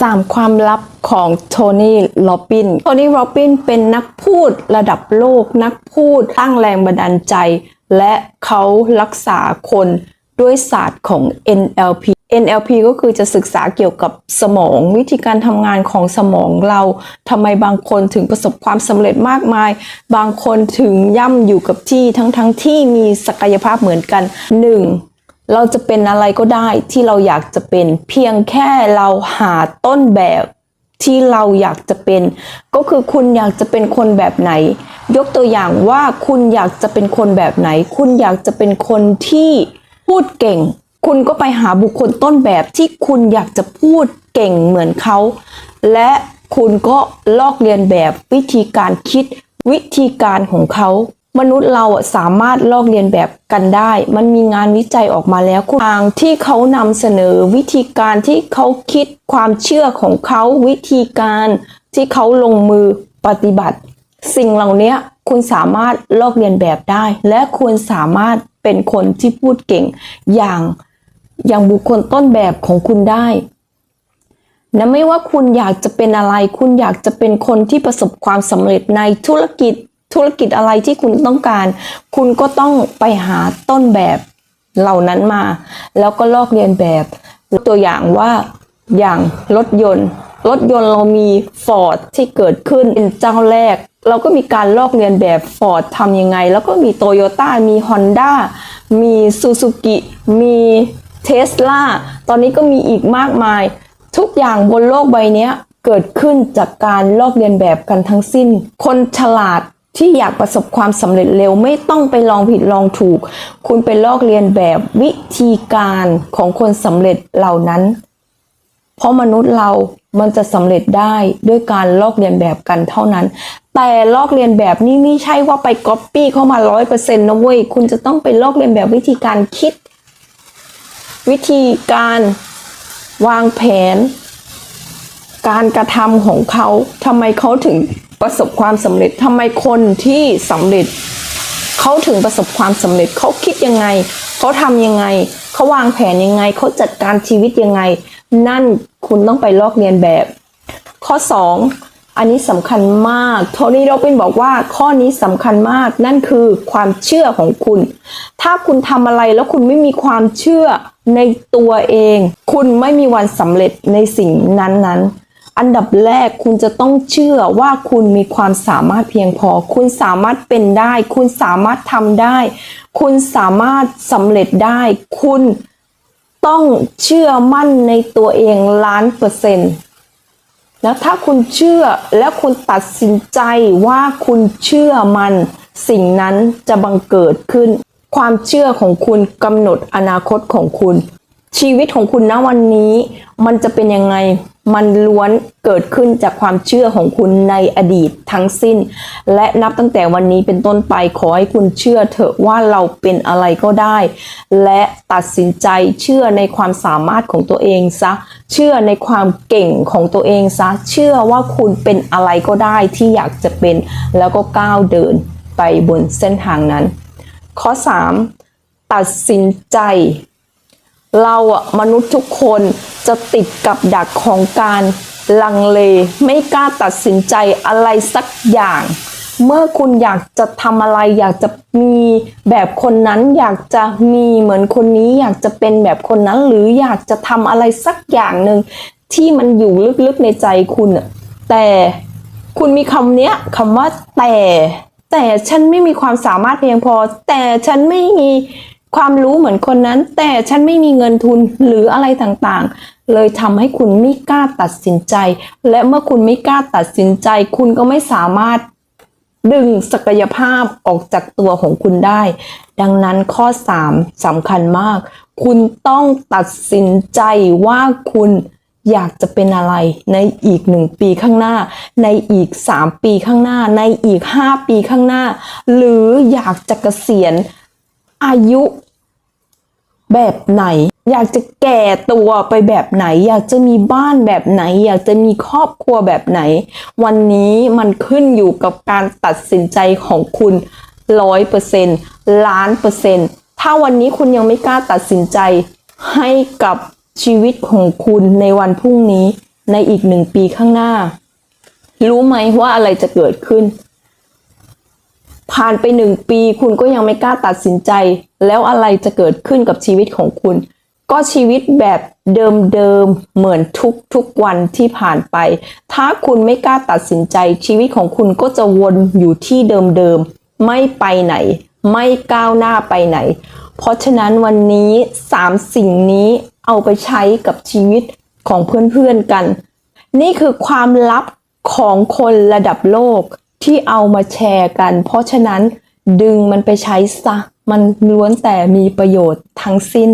สามความลับของโทนี่ โรบบิน โทนี่ โรบบินเป็นนักพูดระดับโลก นักพูดสร้างแรงบันดาลใจ และเขารักษาคนด้วยศาสตร์ของ NLP NLP ก็คือจะศึกษาเกี่ยวกับสมอง วิธีการทำงานของสมองเราทำไมบางคนถึงประสบความสำเร็จมากมาย บางคนถึงย่ำอยู่กับที่ทั้งๆทที่มีศักยภาพเหมือนกัน 1. เราจะเป็นอะไรก็ได้ที่เราอยากจะเป็น เพียงแค่เราหาต้นแบบที่เราอยากจะเป็น ก็คือคุณอยากจะเป็นคนแบบไหน ยกตัวอย่างว่าคุณอยากจะเป็นคนแบบไหน คุณอยากจะเป็นคนที่พูดเก่ง คุณก็ไปหาบุคคลต้นแบบที่คุณอยากจะพูดเก่งเหมือนเขา และคุณก็ลอกเลียนแบบวิธีการคิดวิธีการของเขา มนุษย์เราอะสามารถลอกเลียนแบบกันได้ มันมีงานวิจัยออกมาแล้วทางที่เขานำเสนอวิธีการที่เขาคิดความเชื่อของเขาวิธีการที่เขาลงมือปฏิบัติ สิ่งเหล่านี้คุณสามารถลอกเลียนแบบได้ และคุณสามารถเป็นคนที่พูดเก่ง อย่างอย่างบุคคลต้นแบบของคุณได้นะไม่ว่าคุณอยากจะเป็นอะไร คุณอยากจะเป็นคนที่ประสบความสำเร็จในธุรกิจ ธุรกิจอะไรที่คุณต้องการ คุณก็ต้องไปหาต้นแบบเหล่านั้นมา แล้วก็ลอกเลียนแบบตัวอย่างว่าอย่างรถยนต์ รถยนต์เรามี Ford ที่เกิดขึ้นเป็นเจ้าแรก เราก็มีการลอกเลียนแบบ Ford ทำยังไง แล้วก็มีโตโยต้ามี Honda มีซูซูกิมีเทสลาตอนนี้ก็มีอีกมากมาย ทุกอย่างบนโลกใบนี้เกิดขึ้นจากการลอกเลียนแบบกันทั้งสิ้น คนฉลาด ที่อยากประสบความสำเร็จเร็วไม่ต้องไปลองผิดลองถูก คุณไปลอกเลียนแบบวิธีการของคนสำเร็จเหล่านั้น เพราะมนุษย์เรามันจะสำเร็จได้ด้วยการลอกเลียนแบบกันเท่านั้น แต่ลอกเลียนแบบนี้ไม่ใช่ว่าไปก๊อปปี้เข้ามาร้อยเปอร์เซ็นต์นะเว้ย คุณจะต้องไปลอกเลียนแบบวิธีการคิด วิธีการวางแผน การกระทำของเขาทำไมเขาถึง ประสบความสำเร็จทำไมคนที่สำเร็จเขาถึงประสบความสำเร็จเขาคิดยังไงเขาทำยังไงเขาวางแผนยังไงเขาจัดการชีวิตยังไง นั่นคุณต้องไปลอกเรียนแบบ ข้อ 2 อันนี้สำคัญมากโทนี่โรบินบอกว่าข้อนี้สำคัญมากนั่นคือความเชื่อของคุณ ถ้าคุณทำอะไรแล้วคุณไม่มีความเชื่อในตัวเอง คุณไม่มีวันสำเร็จในสิ่งนั้นๆ อันดับแรกคุณจะต้องเชื่อว่าคุณมีความสามารถเพียงพอ คุณสามารถเป็นได้ คุณสามารถทำได้ คุณสามารถสำเร็จได้ คุณต้องเชื่อมั่นในตัวเองล้านเปอร์เซ็นต์แล้วถ้าคุณเชื่อและคุณตัดสินใจว่าคุณเชื่อมัน สิ่งนั้นจะบังเกิดขึ้น ความเชื่อของคุณกำหนดอนาคตของคุณ ชีวิตของคุณณวันนี้ มันจะเป็นยังไงมันล้วนเกิดขึ้นจากความเชื่อของคุณในอดีตทั้งสิ้น และนับตั้งแต่วันนี้เป็นต้นไปขอให้คุณเชื่อเถอะว่าเราเป็นอะไรก็ได้ และตัดสินใจเชื่อในความสามารถของตัวเองซะ เชื่อในความเก่งของตัวเองซะ เชื่อว่าคุณเป็นอะไรก็ได้ที่อยากจะเป็น แล้วก็ก้าวเดินไปบนเส้นทางนั้น ข้อ 3 ตัดสินใจ เราอะมนุษย์ทุกคนจะติดกับดักของการลังเล ไม่กล้าตัดสินใจอะไรสักอย่าง เมื่อคุณอยากจะทำอะไรอยากจะมีแบบคนนั้น อยากจะมีเหมือนคนนี้ อยากจะเป็นแบบคนนั้น หรืออยากจะทำอะไรสักอย่างหนึ่งที่มันอยู่ลึกๆในใจคุณอะแต่คุณมีคำเนี้ยคำว่าแต่ แต่ฉันไม่มีความสามารถเพียงพอ แต่ฉันไม่มี ความรู้เหมือนคนนั้น แต่ฉันไม่มีเงินทุนหรืออะไรต่างๆ เลยทำให้คุณไม่กล้าตัดสินใจ และเมื่อคุณไม่กล้าตัดสินใจ คุณก็ไม่สามารถดึงศักยภาพออกจากตัวของคุณได้ ดังนั้นข้อ 3สำคัญมาก คุณต้องตัดสินใจว่าคุณอยากจะเป็นอะไรในอีกหนึ่งปีข้างหน้า ในอีก 3 ปีข้างหน้า ในอีก 5 ปีข้างหน้า หรืออยากจะเกษียณ อายุแบบไหน อยากจะแก่ตัวไปแบบไหน อยากจะมีบ้านแบบไหน อยากจะมีครอบครัวแบบไหน วันนี้มันขึ้นอยู่กับการตัดสินใจของคุณร้อยเปอร์เซ็นล้านเปอร์เซ็นต์ถ้าวันนี้คุณยังไม่กล้าตัดสินใจให้กับชีวิตของคุณในวันพรุ่งนี้ในอีกหนึ่งปีข้างหน้า รู้ไหมว่าอะไรจะเกิดขึ้น ผ่านไปหนึ่งปีคุณก็ยังไม่กล้าตัดสินใจ แล้วอะไรจะเกิดขึ้นกับชีวิตของคุณ ก็ชีวิตแบบเดิมๆเหมือนทุกๆวันที่ผ่านไป ถ้าคุณไม่กล้าตัดสินใจ ชีวิตของคุณก็จะวนอยู่ที่เดิมๆไม่ไปไหน ไม่ก้าวหน้าไปไหน เพราะฉะนั้นวันนี้สามสิ่งนี้เอาไปใช้กับชีวิตของเพื่อนๆกัน นี่คือความลับของคนระดับโลก ที่เอามาแชร์กัน เพราะฉะนั้นดึงมันไปใช้ซะ มันล้วนแต่มีประโยชน์ทั้งสิ้น